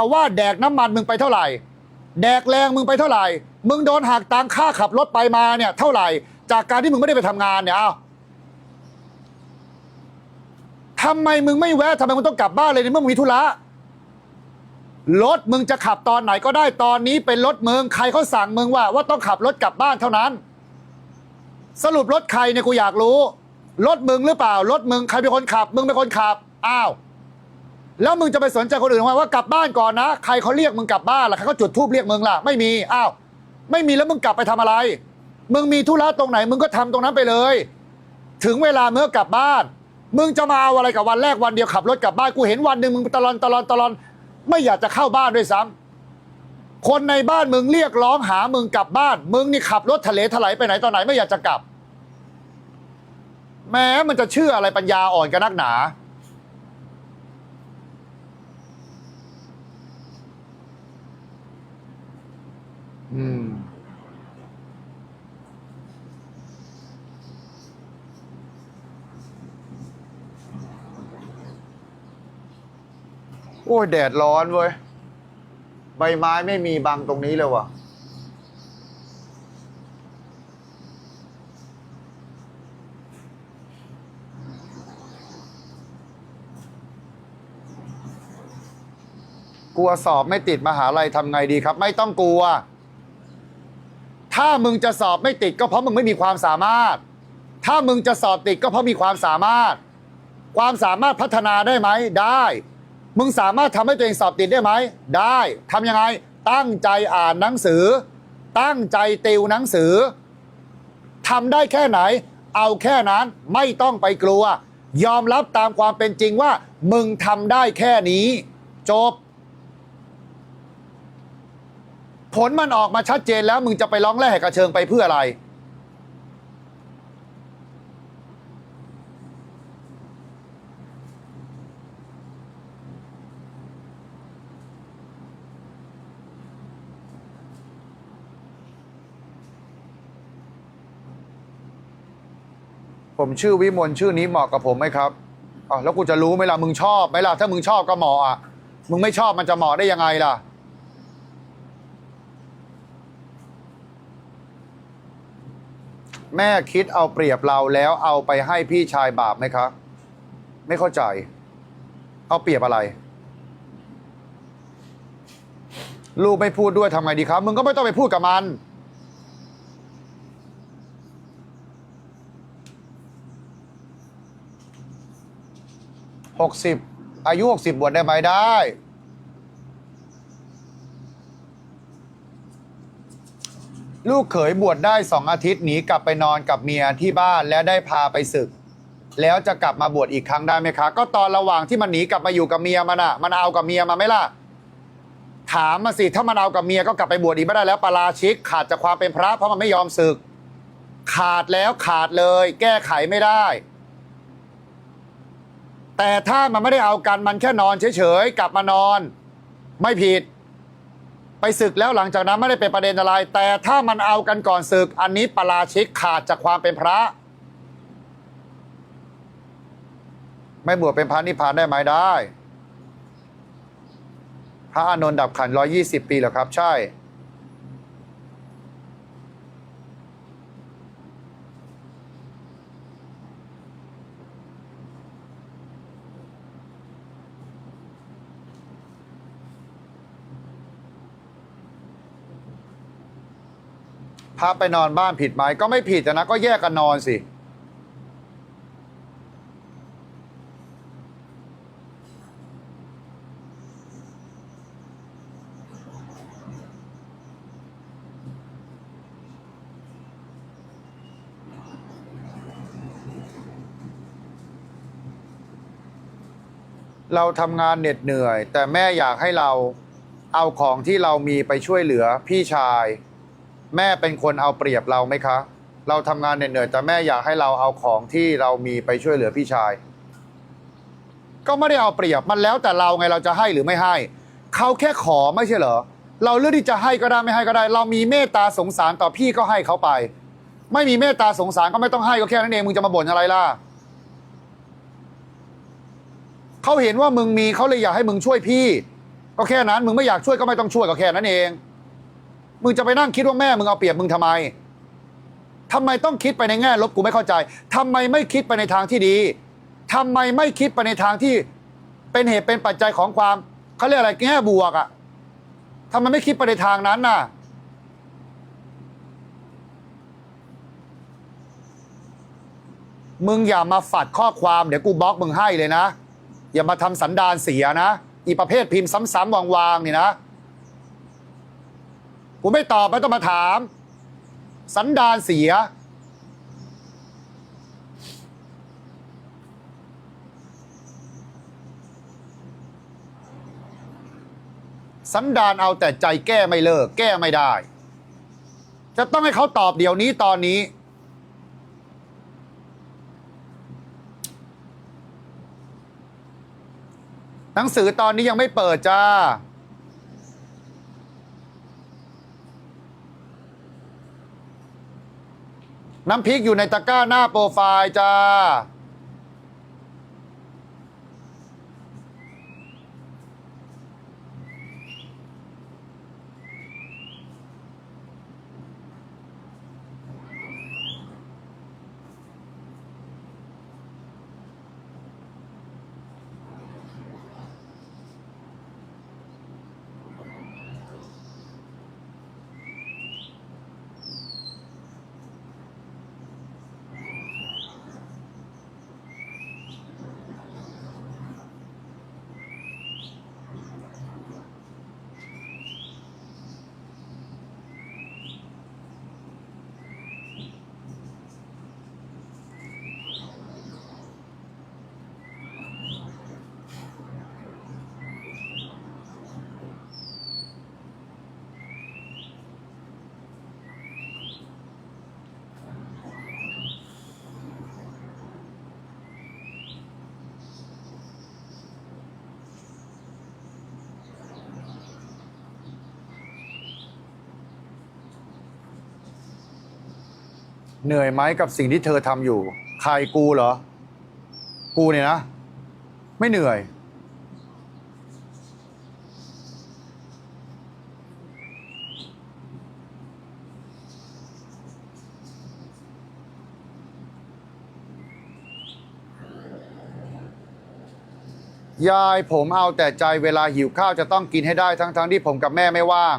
ว่าแดกน้ำมันมึงไปเท่าไหร่ แดกแรงมึงไปเท่าไหร่ มึงโดนหักตังค่าขับรถไปมาเนี่ยเท่าไหร่ จากการที่มึงไม่ได้ไปทำงานเนี่ยเอาทำไมมึงไม่แวะทำไมมึงต้องกลับบ้านเลยในเมื่อมึงมีธุระรถมึงจะขับตอนไหนก็ได้ตอนนี้เป็นรถมึงใครเขาสั่งมึงว่า ว่าต้องขับรถกลับบ้านเท่านั้น สรุปรถใครเนี่ยกูอยากรู้รถมึงหรือเปล่ารถมึงใครเป็นคนขับ มึงเป็นคนขับอ้าว แล้วมึงจะไปสนใจคนอื่นว่าว่ากลับบ้านก่อนนะ ใครเขาเรียกมึงกลับบ้านล่ะใครเขาจุดทูบเรียกมึงล่ะไม่มีอ้าวไม่มีแล้วมึงกลับไปทำอะไร มึงมีธุระตรงไหน มึงก็ทำตรงนั้นไปเลย ถึงเวลาเมื่อกลับบ้าน มึงจะมาเอาอะไรกับวันแรกวันเดียวขับรถกลับบ้านกูเห็นวันหนึ่งมึงตะลอนตะลอนตะลอน ไม่อยากจะเข้าบ้านด้วยซ้ำคนในบ้านมึงเรียกร้องหามึงกลับบ้าน มึงนี่ขับรถทะเลถลายไปไหนตอนไหนไม่อยากจะกลับ แม้มันจะเชื่ออะไรปัญญาอ่อนกันนักหนา โอ้ยแดดร้อนเว้ย ใบไม้ไม่มีบังตรงนี้เลยว่ะ กลัวสอบไม่ติดมหาลัยทำไงดีครับ ไม่ต้องกลัว ถ้ามึงจะสอบไม่ติดก็เพราะมึงไม่มีความสามารถ ถ้ามึงจะสอบติดก็เพราะมีความสามารถ ความสามารถพัฒนาได้ไหมได้ มึงสามารถทำให้ตัวเองสอบติดได้ไหม ได้ทำยังไง ตั้งใจอ่านหนังสือ ตั้งใจติวหนังสือทำได้แค่ไหน เอาแค่นั้นไม่ต้องไปกลัว ยอมรับตามความเป็นจริงว่า มึงทำได้แค่นี้ จบ ผลมันออกมาชัดเจนแล้วมึงจะไปร้องแร่กระเชิงไปเพื่ออะไร ผมชื่อวิมลชื่อนี้เหมาะกับผมไหมครับอ๋อแล้วกูจะรู้ไหมล่ะมึงชอบไหมล่ะถ้ามึงชอบก็เหมาะอะมึงไม่ชอบมันจะเหมาะได้ยังไงล่ะ แม่คิดเอาเปรียบเราแล้วเอาไปให้พี่ชายบาปไหมครับไม่เข้าใจ เอาเปรียบอะไร ลูกไม่พูดด้วยทำไงดีครับ มึงก็ไม่ต้องไปพูดกับมัน หกสิบอายุหกสิบบวชได้ไหมได้ ลูกเขยบวชได้สองอาทิตย์หนีกลับไปนอนกับเมียที่บ้านแล้วได้พาไปศึก แล้วจะกลับมาบวชอีกครั้งได้ไหมคะ ก็ตอนระหว่างที่มันหนีกลับมาอยู่กับเมียมันอะมันเอากับเมียมาไหมล่ะ ถามมาสิถ้ามันเอากับเมียก็กลับไปบวชอีกไม่ได้แล้วปาราชิกขาดจากความเป็นพระเพราะมันไม่ยอมศึก ขาดแล้วขาดเลย แก้ไขไม่ได้ แต่ถ้ามันไม่ได้เอากันมันแค่นอนเฉยๆกลับมานอน ไม่ผิด ไปศึกแล้วหลังจากนั้นไม่ได้เป็นประเด็นอะไร แต่ถ้ามันเอากันก่อนศึกอันนี้ปราชิกขาดจากความเป็นพระ ไม่บวชเป็นพระนิพพานได้ไหมได้ พระอานนท์ดับขันร้อยี่สิบปีเหรอครับ ใช่ พาไปนอนบ้านผิดไหมก็ไม่ผิดนะก็แยกกันนอนสิ เราทำงานเหน็ดเหนื่อย แต่แม่อยากให้เราเอาของที่เรามีไปช่วยเหลือพี่ชาย แม่เป็นคนเอาเปรียบเราไหมคะ เราทำงานเหนื่อยๆแต่แม่อยากให้เราเอาของที่เรามีไปช่วยเหลือพี่ชาย ก็ไม่ได้เอาเปรียบมันแล้วแต่เราไงเราจะให้หรือไม่ให้ เขาแค่ขอไม่ใช่เหรอ เราเลือกที่จะให้ก็ได้ไม่ให้ก็ได้ เรามีเมตตาสงสารต่อพี่ก็ให้เขาไป ไม่มีเมตตาสงสารก็ไม่ต้องให้ก็แค่นั้นเองมึงจะมาบ่นอะไรล่ะเขาเห็นว่ามึงมีเขาเลยอยากให้มึงช่วยพี่ ก็แค่นั้นมึงไม่อยากช่วยก็ไม่ต้องช่วยก็แค่นั้นเอง มึงจะไปนั่งคิดว่าแม่มึงเอาเปรียบมึงทำไมทำไมต้องคิดไปในแง่ลบกูไม่เข้าใจทำไมไม่คิดไปในทางที่ดีทำไมไม่คิดไปในทางที่เป็นเหตุเป็นปัจจัยของความเขาเรียกอะไรแง่บวกอะทำไมไม่คิดไปในทางนั้นน่ะมึงอย่ามาฝัดข้อความเดี๋ยวกูบล็อกมึงให้เลยนะ อย่ามาทำสันดานเสียนะ อีประเภทพิมพ์ซ้ำๆวางๆนี่นะ กูไม่ตอบไม่ต้องมาถาม สันดานเสีย สันดานเอาแต่ใจแก้ไม่เลิก แก้ไม่ได้ จะต้องให้เขาตอบเดี๋ยวนี้ตอนนี้หนังสือตอนนี้ยังไม่เปิดจ้า น้ำพริกอยู่ในตะกร้าหน้าโปรไฟล์จ้า เหนื่อยไหมกับสิ่งที่เธอทำอยู่ ใครกูเหรอ กูเนี่ยนะ ไม่เหนื่อย ยายผมเอาแต่ใจเวลาหิวข้าวจะต้องกินให้ได้ทั้งๆที่ผมกับแม่ไม่ว่าง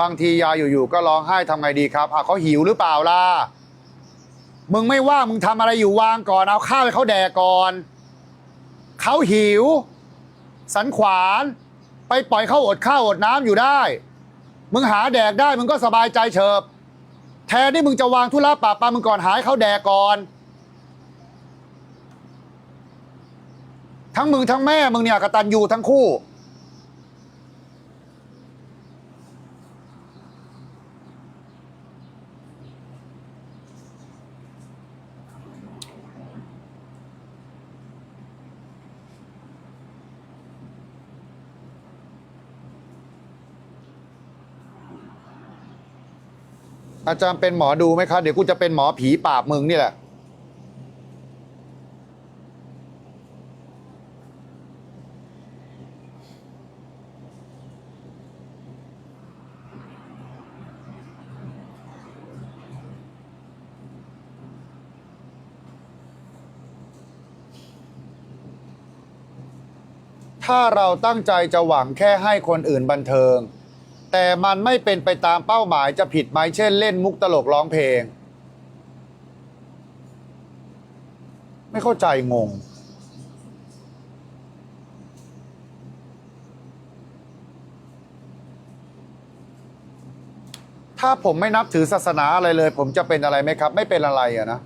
บางทียายอยู่ๆก็ร้องไห้ทำไงดีครับอะเขาหิวหรือเปล่าล่ะ มึงไม่ว่ามึงทำอะไรอยู่วางก่อนเอาข้าวให้เขาแดกก่อน เขาหิว สันขวาน ไปปล่อยเขาอดข้าวอดน้ำอยู่ได้ มึงหาแดกได้มึงก็สบายใจเฉิบ แทนที่มึงจะวางธุระปะปามึงก่อนหายเขาแดกก่อน ทั้งมึงทั้งแม่มึงเนี่ยกตันยูทั้งคู่ อาจารย์เป็นหมอดูไหมคะเดี๋ยวกูจะเป็นหมอผีปราบมึงนี่แหละ ถ้าเราตั้งใจจะหวังแค่ให้คนอื่นบันเทิง แต่มันไม่เป็นไปตามเป้าหมายจะผิดไหมเช่นเล่นมุกตลกร้องเพลง ไม่เข้าใจงง ถ้าผมไม่นับถือศาสนาอะไรเลย ผมจะเป็นอะไรไหมครับ ไม่เป็นอะไรอะนะ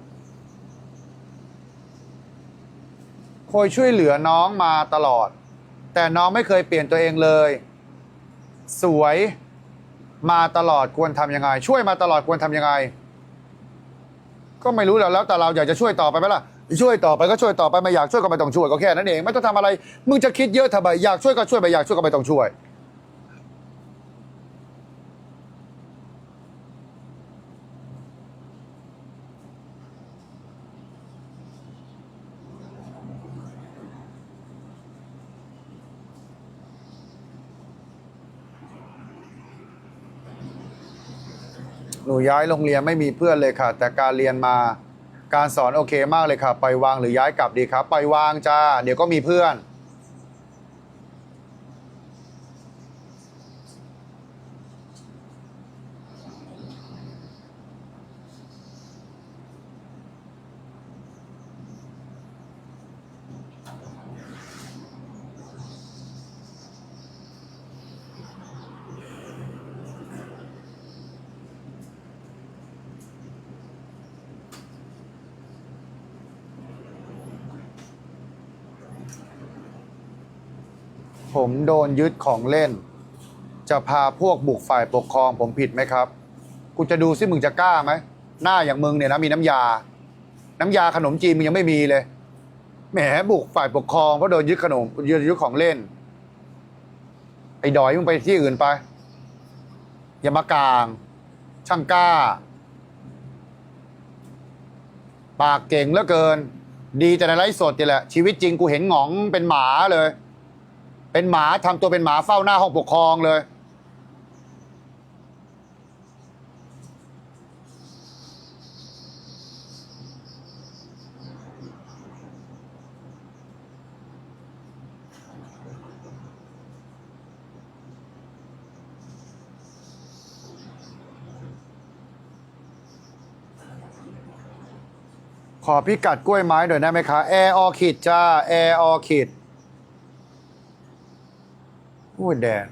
คอยช่วยเหลือน้องมาตลอด แต่น้องไม่เคยเปลี่ยนตัวเองเลย สวยมาตลอดควรทำยังไง ช่วยมาตลอดควรทำยังไง ก็ไม่รู้แล้วแล้วแต่เราอยากจะช่วยต่อไปไหมล่ะช่วยต่อไปก็ช่วยต่อไปไม่อยากช่วยก็ไม่ต้องช่วยก็แค่นั้นเอง ไม่ต้องทำอะไร มึงจะคิดเยอะทำไมอยากช่วยก็ช่วยไม่อยากช่วยก็ไม่ต้องช่วย หนูย้ายโรงเรียนไม่มีเพื่อนเลยค่ะ แต่การเรียนมาการสอนโอเคมากเลยค่ะ ไปวางหรือย้ายกลับดีครับ ไปวางจ้า เดี๋ยวก็มีเพื่อน ผมโดนยึดของเล่น จะพาพวกบุกฝ่ายปกครองผมผิดไหมครับ กูจะดูซิมึงจะกล้าไหม หน้าอย่างมึงเนี่ยนะมีน้ำยา น้ำยาขนมจีนมึงยังไม่มีเลย แหมบุกฝ่ายปกครองเพราะโดนยึดขนมยึดยึดของเล่น ไอ้ดอยมึงไปที่อื่นไป อย่ามากลาง ช่างกล้า ปากเก่งเหลือเกิน ดีแต่ในไลฟ์สดนี่แหละ ชีวิตจริงกูเห็นหงองเป็นหมาเลย เป็นหมาทำตัวเป็นหมาเฝ้าหน้าห้องปกครองเลย ขอพิกัดกล้วยไม้หน่อยได้ไหมคะแอร์ออคิดจ้าแอร์ออคิด พูดแดด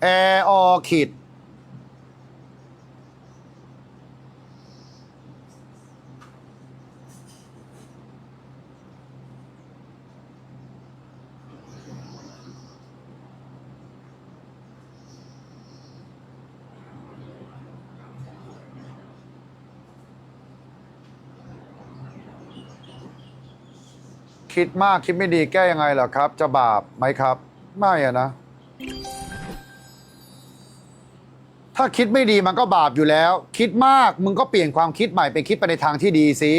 แอร์ออคิด คิดมากคิดไม่ดีแก้ยังไงเหรอครับ จะบาปไหมครับ ไม่อะนะ ถ้าคิดไม่ดีมันก็บาปอยู่แล้ว คิดมากมึงก็เปลี่ยนความคิดใหม่ไปคิดไปในทางที่ดีสิ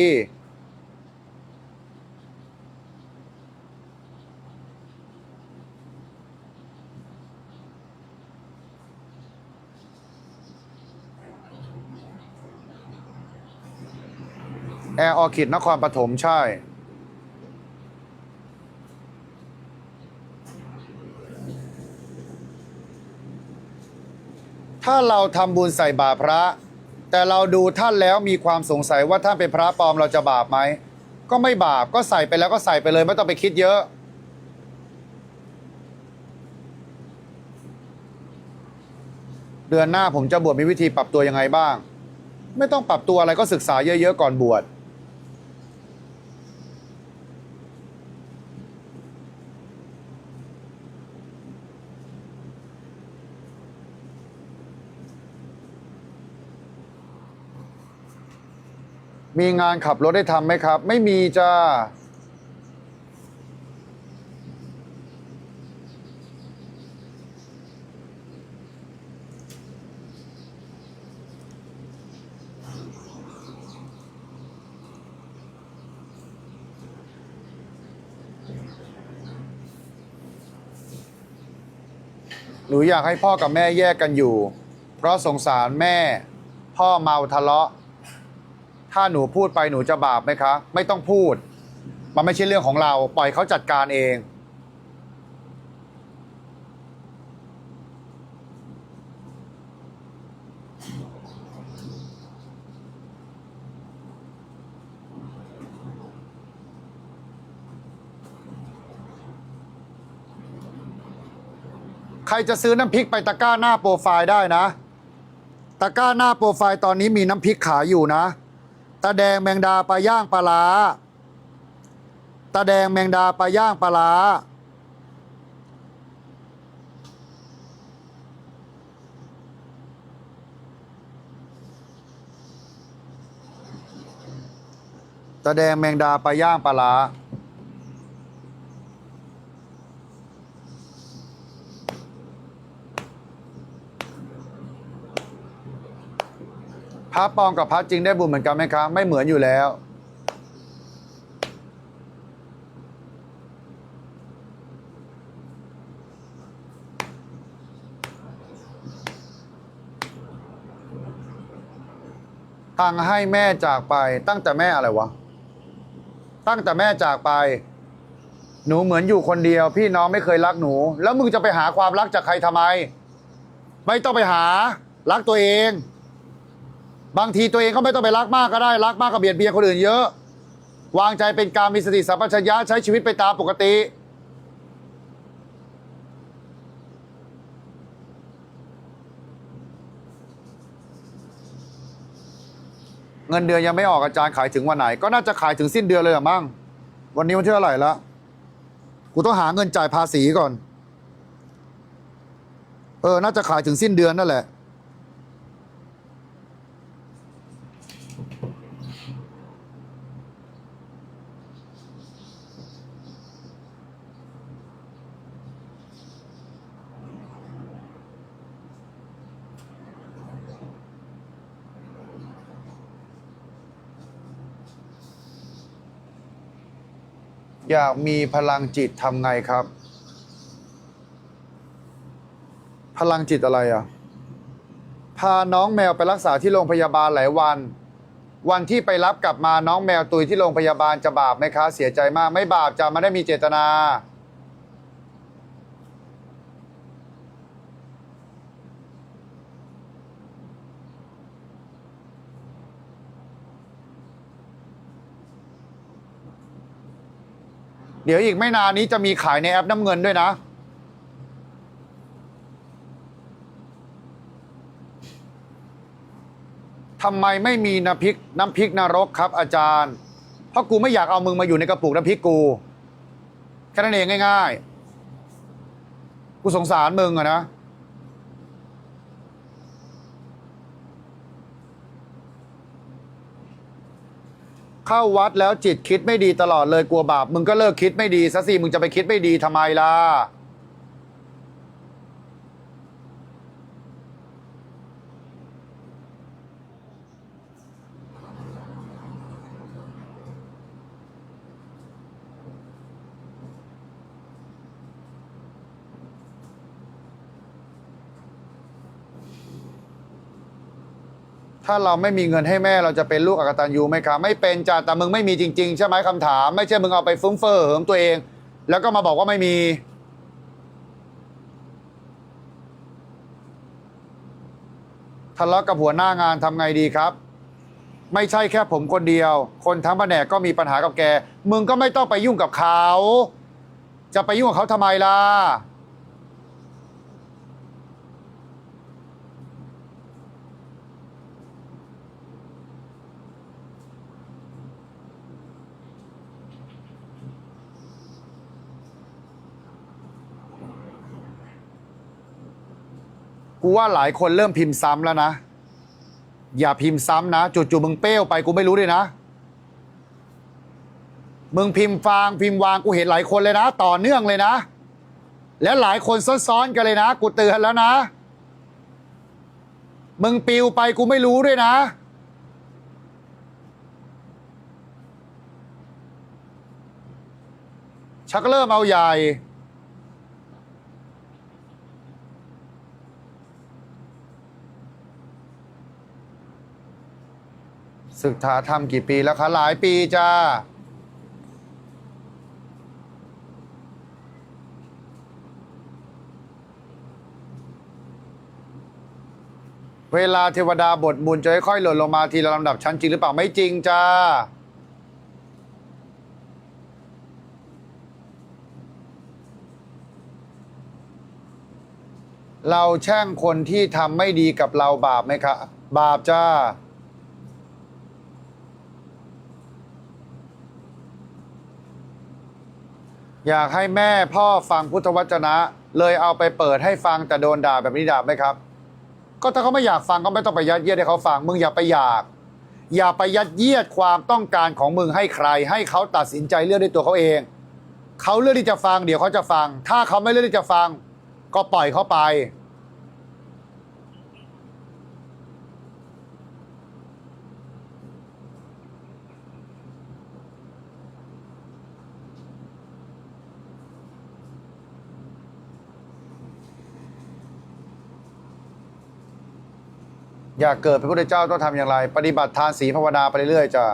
แอร์ออคิดนครปฐมใช่ ถ้าเราทำบุญใส่บาตรพระ แต่เราดูท่านแล้วมีความสงสัยว่าท่านเป็นพระปลอมเราจะบาปไหมก็ไม่บาปก็ใส่ไปแล้วก็ใส่ไปเลยไม่ต้องไปคิดเยอะเดือนหน้าผมจะบวชมีวิธีปรับตัวยังไงบ้าง ไม่ต้องปรับตัวอะไรก็ศึกษาเยอะๆก่อนบวช มีงานขับรถได้ทำไหมครับ ไม่มีจ้าหนูอยากให้พ่อกับแม่แยกกันอยู่ เพราะสงสารแม่ พ่อเมาทะเลาะ ถ้าหนูพูดไปหนูจะบาปไหมคะ ไม่ต้องพูด มันไม่ใช่เรื่องของเรา ปล่อยเขาจัดการเอง ใครจะซื้อน้ำพริกไปตะกร้าหน้าโปรไฟล์ได้นะ ตะกร้าหน้าโปรไฟล์ตอนนี้มีน้ำพริกขายอยู่นะาแดงแมงดาปลาย่างปลาลาตาแดงแมงดาปลาย่างปลาลาตาแดงแมงดาปลาย่างปลาลา พระปองกับพระจริงได้บุญเหมือนกันไหมครับไม่เหมือนอยู่แล้ว ทางให้แม่จากไปตั้งแต่แม่อะไรวะ ตั้งแต่แม่จากไป หนูเหมือนอยู่คนเดียว พี่น้องไม่เคยรักหนู แล้วมึงจะไปหาความรักจากใครทำไม ไม่ต้องไปหารักตัวเอง บางทีตัวเองก็ไม่ต้องไปรักมากก็ได้รักมากก็เบียดเบียนคนอื่นเยอะ วางใจเป็นการมีสติสัมปชัญญะใช้ชีวิตไปตามปกติ เงินเดือนยังไม่ออกอาจารย์ขายถึงวันไหน ก็น่าจะขายถึงสิ้นเดือนเลยอะมั้งวันนี้วันที่เท่าไหร่ละกูต้องหาเงินจ่ายภาษีก่อน เออ น่าจะขายถึงสิ้นเดือนนั่นแหละ อยากมีพลังจิตทำไงครับ พลังจิตอะไรอะ พาน้องแมวไปรักษาที่โรงพยาบาลหลายวัน วันที่ไปรับกลับมาน้องแมวตุยที่โรงพยาบาลจะบาปไหมคะ เสียใจมากไม่บาปจะไม่ได้มีเจตนา เดี๋ยวอีกไม่นานนี้จะมีขายในแอปน้ำเงินด้วยนะ ทำไมไม่มีน้ำพริกน้ำพริกนรกครับ อาจารย์ เพราะกูไม่อยากเอามึงมาอยู่ในกระปุกน้ำพริกกูแค่นั้นเองง่าย ๆ กูสงสารมึงอะนะ เข้าวัดแล้วจิตคิดไม่ดีตลอดเลยกลัวบาปมึงก็เลิกคิดไม่ดีซะสิมึงจะไปคิดไม่ดีทำไมล่ะ ถ้าเราไม่มีเงินให้แม่เราจะเป็นลูกอกตันยูไหมครับไม่เป็นจ้ะแต่มึงไม่มีจริง ๆ ใช่ไหมคำถาม ไม่ใช่มึงเอาไปฟุ้งเฟ้อเหิมตัวเอง แล้วก็มาบอกว่าไม่มี ทะเลาะกับหัวหน้างานทำไงดีครับ ไม่ใช่แค่ผมคนเดียว คนทั้งแผนกก็มีปัญหากับแก มึงก็ไม่ต้องไปยุ่งกับเขา จะไปยุ่งกับเขาทำไมล่ะ กูว่าหลายคนเริ่มพิมพ์ซ้ำแล้วนะ อย่าพิมพ์ซ้ำนะจู่ๆมึงเป้วไปกูไม่รู้ด้วยนะ มึงพิมพ์ฟางพิมพ์วางกูเห็นหลายคนเลยนะ ต่อเนื่องเลยนะ และหลายคนซ้อนๆกันเลยนะ กูเตือนแล้วนะ มึงปิวไปกูไม่รู้ด้วยนะชักเริ่มเอาใหญ่ ศึกษาทำกี่ปีแล้วคะ หลายปีจ้า เวลาเทวดาบทบุญจะค่อยๆหล่นลงมาทีละลำดับชั้นจริงหรือเปล่า ไม่จริงจ้าเราแช่งคนที่ทำไม่ดีกับเราบาปไหมคะ บาปจ้า อยากให้แม่พ่อฟังพุทธวจนะ เลยเอาไปเปิดให้ฟังแต่โดนด่าแบบนี้ด่าไหมครับ ก็ถ้าเขาไม่อยากฟังก็ไม่ต้องไปยัดเยียดให้เขาฟังมึงอย่าไปอยาก อย่าไปยัดเยียดความต้องการของมึงให้ใคร ให้เขาตัดสินใจเลือกด้วยตัวเขาเอง เขาเลือกที่จะฟังเดี๋ยวเขาจะฟัง ถ้าเขาไม่เลือกที่จะฟัง ก็ปล่อยเขาไป อยากเกิดเป็นพระพุทธเจ้าต้องทำอย่างไร ปฏิบัติทานศีลภาวนาไปเรื่อยๆจ้ะ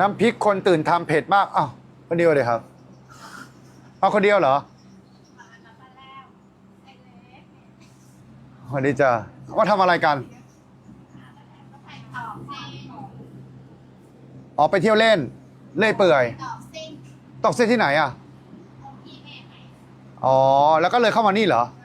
น้ำพริกคนตื่นทำเผ็ดมากอ้าวคนเดียวเลยครับ เอาคนเดียวเหรอ วันนี้จ้ะว่าทำอะไรกันอ๋อไปเที่ยวเล่น เล่อยเปื่อยดอกซิ่งตกเส้นที่ไหนอะของพี่แม่ไหมอ๋อ แล้วก็เลยเข้ามานี่เหรอเ